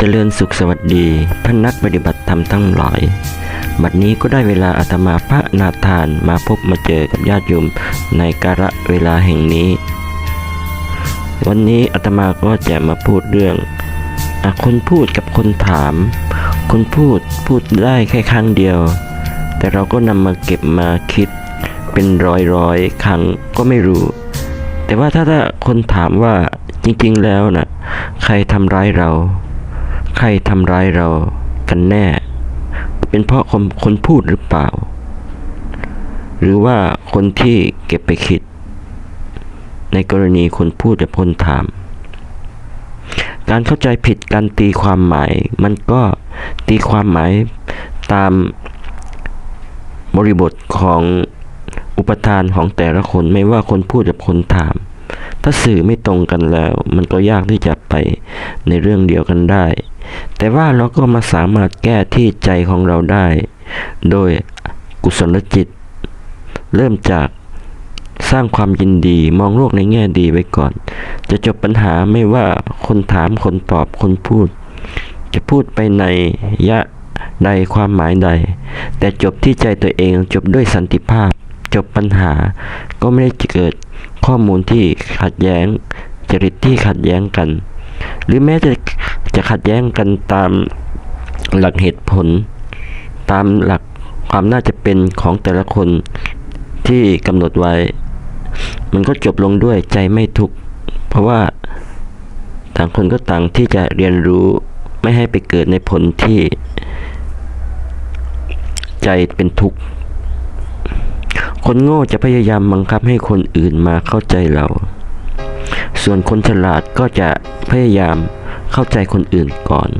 เจริญสุขสวัสดีท่านนักปฏิบัติธรรมทั้งหลาย บัดนี้ก็ได้เวลาอาตมาพระนาทานมาพบมาเจอกับญาติโยมในกาละเวลาแห่งนี้ วันนี้อาตมาก็จะมาพูดเรื่องอคนพูดกับคนถาม คนพูดพูดได้แค่ครั้งเดียว แต่เราก็นำมาเก็บมาคิด เป็นร้อยร้อยครั้งก็ไม่รู้ แต่ว่าถ้าถ้าคนถามว่าจริงๆแล้วนะ่ะใครทำร้ายเรา ใครทำร้ายเรากันแน่ เป็นเพราะคนคนพูดหรือเปล่า หรือว่าคนที่เก็บไปคิด ในกรณีคนพูดกับคนถาม การเข้าใจผิดการตีความหมาย มันก็ตีความหมายตามบริบทของอุปทานของแต่ละคนไม่ว่าคนพูดกับคนถาม ถ้าสื่อไม่ตรงกันแล้ว มันก็ยากที่จะไปในเรื่องเดียวกันได้ แต่ว่าเราก็มาสามารถแก้ที่ใจของเราได้ โดยกุศลจิต เริ่มจากสร้างความยินดีมองโลกในแง่ดีไว้ก่อน จะจบปัญหาไม่ว่าคนถามคนตอบคนพูด จะพูดไปในยะใดความหมายใด แต่จบที่ใจตัวเองจบด้วยสันติภาพ จบปัญหาก็ไม่ได้เกิดข้อมูลที่ขัดแย้ง จริตที่ขัดแย้งกัน หรือแม้จะ จะขัดแย้งกันตามหลักเหตุผล ตามหลักความน่าจะเป็นของแต่ละคนที่กำหนดไว้ มันก็จบลงด้วยใจไม่ทุกข์เพราะว่าต่างคนก็ต่างที่จะเรียนรู้ไม่ให้ไปเกิดในผลที่ใจเป็นทุกข์คนโง่จะพยายามบังคับให้คนอื่นมาเข้าใจเรา ส่วนคนฉลาดก็จะพยายาม เข้าใจคนอื่นก่อน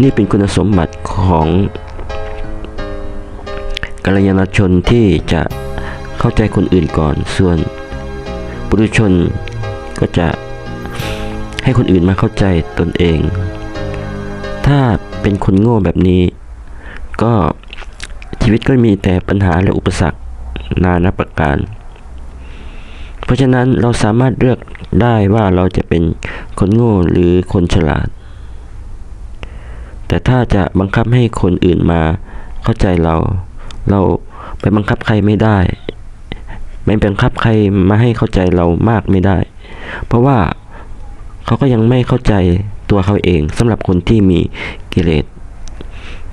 นี่เป็นคุณสมบัติของกัลยาณชนที่จะเข้าใจคนอื่นก่อน ส่วนปุถุชนก็จะให้คนอื่นมาเข้าใจตนเอง ถ้าเป็นคนโง่แบบนี้ ก็ชีวิตก็มีแต่ปัญหาและอุปสรรคนานาประการ เพราะฉะนั้นเราสามารถเลือกได้ว่าเราจะเป็นคนโง่หรือคนฉลาด แต่ถ้าจะบังคับให้คนอื่นมาเข้าใจเรา เราไปบังคับใครไม่ได้ ไม่บังคับใครมาให้เข้าใจเรามากไม่ได้ เพราะว่าเขาก็ยังไม่เข้าใจตัวเขาเองสำหรับคนที่มีกิเลส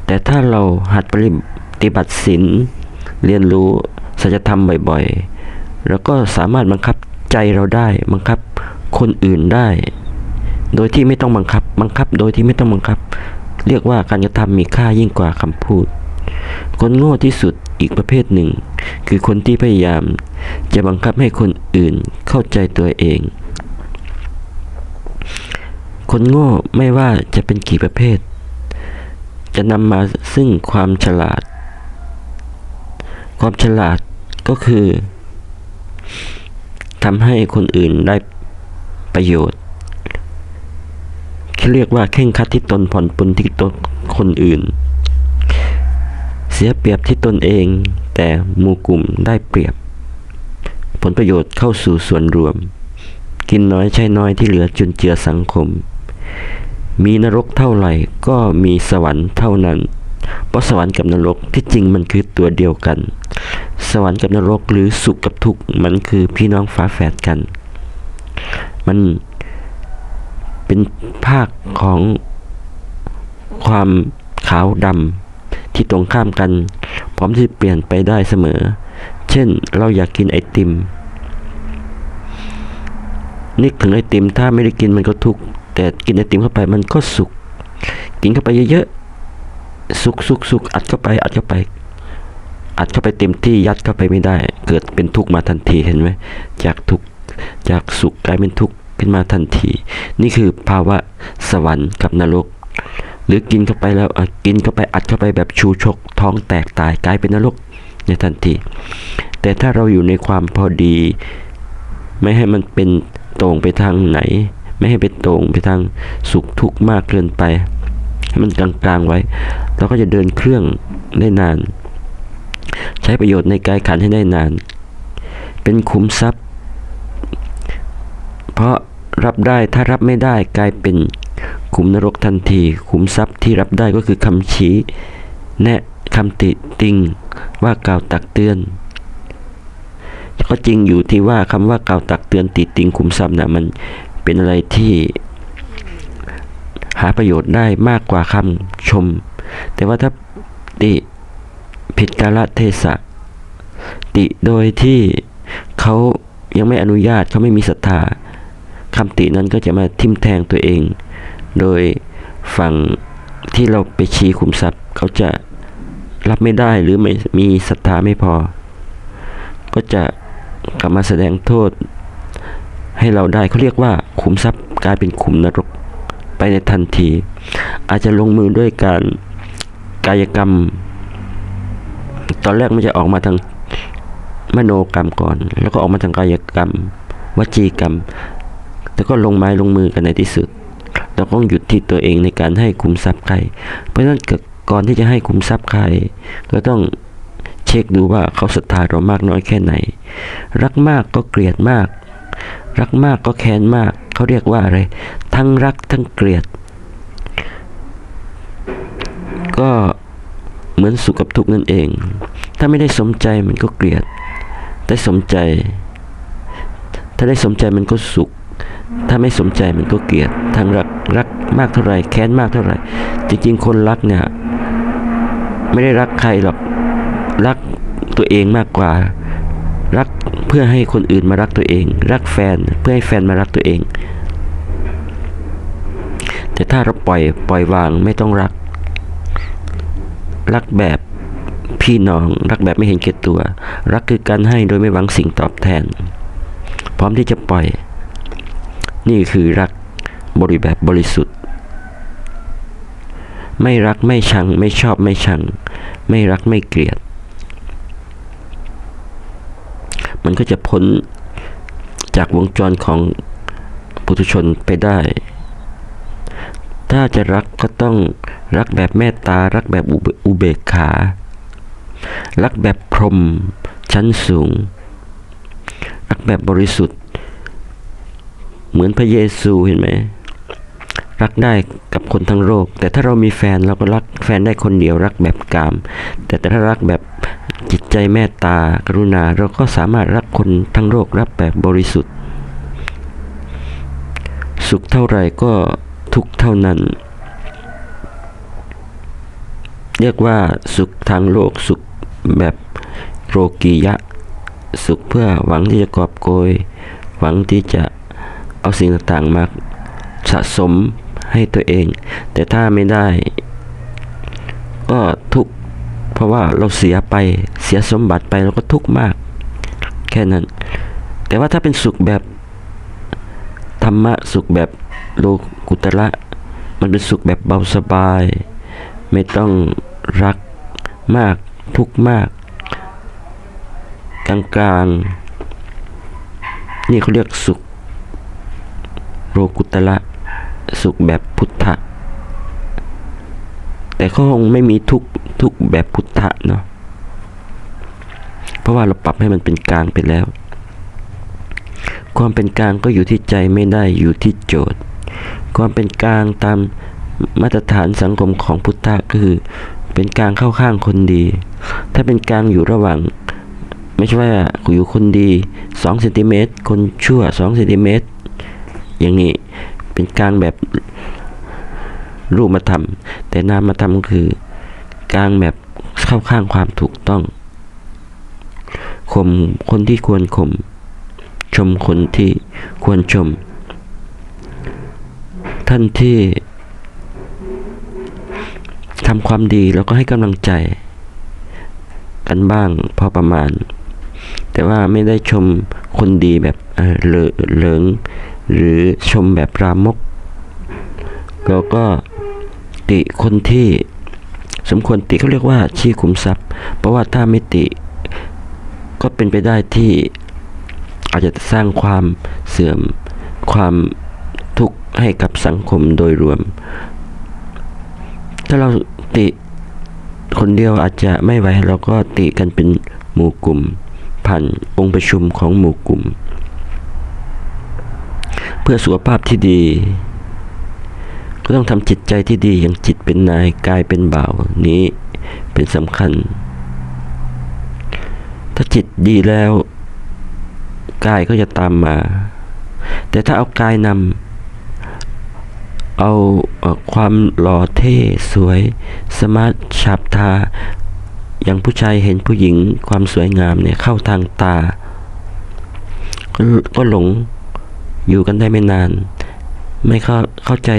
แต่ถ้าเราหัดปฏิบัติศีลเรียนรู้สัจธรรมบ่อยๆ แล้วก็สามารถบังคับใจเราได้ บังคับคนอื่นได้ โดยที่ไม่ต้องบังคับ บังคับโดยที่ไม่ต้องบังคับ เรียกว่าการกระทำมีค่ายิ่งกว่าคำพูด คนโง่ที่สุดอีกประเภทหนึ่ง คือคนที่พยายาม จะบังคับให้คนอื่นเข้าใจตัวเอง คนโง่ไม่ว่าจะเป็นกี่ประเภท จะนำมาซึ่งความฉลาด ความฉลาดก็คือ ทำให้คนอื่นได้ประโยชน์ที่เรียกว่าเข่งคัดที่ตนผ่อนปลนที่ตนคนอื่น เสียเปรียบที่ตนเอง แต่หมู่กลุ่มได้เปรียบ ผลประโยชน์เข้าสู่ส่วนรวม กินน้อยใช้น้อยที่เหลือจุนเจือสังคม มีนรกเท่าไหร่ก็มีสวรรค์เท่านั้น เพราะสวรรค์กับนรกที่จริงมันคือตัวเดียวกัน สวรรค์กับนรกหรือสุขกับทุกข์มันคือพี่น้องฝาแฝดกัน มันเป็นภาคของความขาวดำที่ตรงข้ามกัน พร้อมที่เปลี่ยนไปได้เสมอ เช่นเราอยากกินไอติมนึกถึงไอติมถ้าไม่ได้กินมันก็ทุกข์แต่กินไอติมเข้าไปมันก็สุข กินเข้าไปเยอะๆ สุกสุกสุกอัดเข้าไป อัดเข้าไป อัดเข้าไปเต็มที่ยัดเข้าไปไม่ได้ เกิดเป็นทุกข์มาทันทีเห็นไหมจากทุกข์จากสุขกลายเป็นทุกข์ขึ้นมาทันที นี่คือภาวะสวรรค์กับนรก หรือกินเข้าไปแล้วกินเข้าไปอัดเข้าไปแบบชูชกท้องแตกตายกลายเป็นนรกในทันที แต่ถ้าเราอยู่ในความพอดี ไม่ให้มันเป็นต่งไปทางไหน ไม่ให้เป็นต่งไปทางสุขทุกข์มากเกินไป ให้มันกลางๆไว้ เราก็จะเดินเครื่องได้นาน ใช้ประโยชน์ในกายขันให้ได้นาน เป็นขุมทรัพย์ เพราะรับได้ถ้ารับไม่ได้กลายเป็นขุมนรกทันที ขุมทรัพย์ที่รับได้ก็คือคำชี้ แนะคำติติงว่ากล่าวตักเตือนก็จริงอยู่ที่ว่าคำว่ากล่าวตักเตือนติติงขุมทรัพย์นะมันเป็นอะไรที่ หาประโยชน์ได้มากกว่าคำชม แต่ว่าถ้าติผิดกาลเทศะ ติโดยที่เขายังไม่อนุญาตเขาไม่มีศรัทธาคำตินั้นก็จะมาทิมแทงตัวเอง โดยฝั่งที่เราไปชี้ขุมทรัพย์ เขาจะรับไม่ได้หรือไม่มีศรัทธาไม่พอ ก็จะกลับมาแสดงโทษให้เราได้เขาเรียกว่าขุมทรัพย์กลายเป็นขุมนรก ไปในทันที อาจจะลงมือด้วยการกายกรรม ตอนแรกมันจะออกมาทางมโนกรรมก่อน แล้วก็ออกมาทางกายกรรม วจีกรรม แล้วก็ลงไม้ลงมือกันในที่สุด เราต้องหยุดที่ตัวเองในการให้คุมทรัพย์ใคร เพราะฉะนั้นก่อนที่จะให้คุมทรัพย์ใคร ก็ต้องเช็คดูว่าเขาศรัทธาเรามากน้อยแค่ไหน รักมากก็เกลียดมาก รักมากก็แค้นมาก เขาเรียกว่าอะไร ทั้งรักทั้งเกลียด ก็เหมือนสุขกับทุกข์นั่นเอง ถ้าไม่ได้สมใจมันก็เกลียด ได้สมใจ ถ้าได้สมใจมันก็สุข ถ้าไม่สมใจมันก็เกลียด ทั้งรักรักมากเท่าไหร่แค้นมากเท่าไหร่ จริงๆ คนรักเนี่ยไม่ได้รักใครหรอก รักตัวเองมากกว่า รักเพื่อให้คนอื่นมารักตัวเอง รักแฟนเพื่อให้แฟนมารักตัวเอง แต่ถ้าเราปล่อยปล่อยวางไม่ต้องรัก รักแบบพี่น้องรักแบบไม่เห็นแก่ตัว รักคือการให้โดยไม่หวังสิ่งตอบแทน พร้อมที่จะปล่อย นี่คือรักบริแบบบริสุทธิ์ ไม่รักไม่ชัง ไม่ชอบไม่ชัง ไม่รักไม่เกลียด มันก็จะพ้นจากวงจรของปุถุชนไปได้ ถ้าจะรักก็ต้องรักแบบเมตตา รักแบบอุเบกขา รักแบบพรหมชั้นสูง รักแบบบริสุทธิ์ เหมือนพระเยซูเห็นไหม รักได้กับคนทั้งโลก แต่ถ้าเรามีแฟนเราก็รักแฟนได้คนเดียวรักแบบกาม แต่ถ้ารักแบบจิตใจเมตตากรุณาเราก็สามารถรักคนทั้งโลกรักแบบบริสุทธิ์ สุขเท่าไหร่ก็ ทุกเท่านั้น เรียกว่าสุขทางโลกสุขแบบโรกียะ สุขเพื่อหวังที่จะกอบโกย หวังที่จะเอาสิ่งต่างๆมาสะสมให้ตัวเอง แต่ถ้าไม่ได้ ก็ทุกเพราะว่าเราเสียไปเสียสมบัติไปเราก็ทุกข์มาก แค่นั้น แต่ว่าถ้าเป็นสุขแบบธรรมะสุขแบบ โลกุตระมันเป็นสุขแบบเบาสบาย ไม่ต้องรักมากทุกมาก กลางๆนี่เขาเรียกสุข โลกุตระสุขแบบพุทธะแต่เขาคงไม่มีทุกทุกแบบพุทธะเนาะเพราะว่าเราปรับให้มันเป็นกลางไปแล้ว ความเป็นกลางก็อยู่ที่ใจไม่ได้อยู่ที่โจทย์ ความเป็นกลางตามมาตรฐานสังคมของพุทธะก็คือ เป็นกลางเข้าข้างคนดี ถ้าเป็นกลางอยู่ระหว่าง ไม่ใช่ว่าอยู่คนดี2เซนติเมตรคนชั่ว2เซนติเมตรอย่างนี้เป็นกลางแบบรูปมาทำแต่นามมาทำคือ กลางแบบเข้าข้างความถูกต้องข่มคนที่ควรข่มชมคนที่ควรชม ท่านที่ทำความดีเราก็ให้กำลังใจ กันบ้างพอประมาณ แต่ว่าไม่ได้ชมคนดีแบบเออเลอเหลิงหรือชมแบบรามกเราก็ติคนที่สมควรติเขาเรียกว่าชี้ขุมทรัพย์ เพราะว่าถ้าไม่ติก็เป็นไปได้ที่อาจจะสร้างความเสื่อมความ ให้กับสังคมโดยรวม ถ้าเราติคนเดียวอาจจะไม่ไหวเราก็ติกันเป็นหมู่กลุ่ม ผ่านองค์ประชุมของหมู่กลุ่ม เพื่อสุขภาพที่ดี ก็ต้องทำจิตใจที่ดีอย่างจิตเป็นนายกายเป็นบ่าวนี้เป็นสำคัญ ถ้าจิตดีแล้ว กายก็จะตามมา แต่ถ้าเอากายนำ เอาความหล่อเท่สวย สมาร์ทฉาบทาอย่างผู้ชายเห็นผู้หญิงความสวยงามเนี่ยเข้าทางตาก็ก็หลงอยู่กันได้ไม่นาน ไม่เข้าเข้าใจ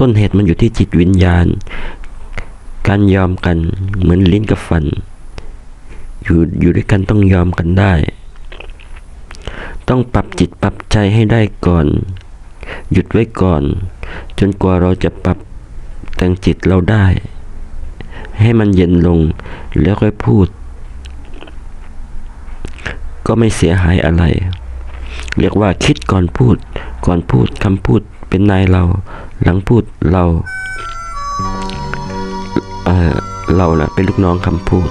ต้นเหตุมันอยู่ที่จิตวิญญาณ การยอมกันเหมือนลิ้นกับฟัน อยู่อยู่ด้วยกันต้องยอมกันได้ ต้องปรับจิตปรับใจให้ได้ก่อน หยุดไว้ก่อน จนกว่าเราจะปรับแต่งจิตเราได้ ให้มันเย็นลงแล้วค่อยพูด ก็ไม่เสียหายอะไร เรียกว่าคิดก่อนพูด ก่อนพูดคำพูดเป็นนายเรา หลังพูดเราเเราน่ะเป็นลูกน้องคำพูด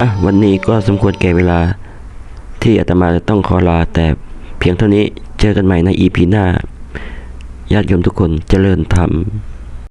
อะวันนี้ก็สมควรแก่เวลาที่อาตมาจะต้องขอลาแต่เพียงเท่านี้ เจอกันใหม่ในอีพีหน้า ญาติโยมทุกคนเจริญธรรม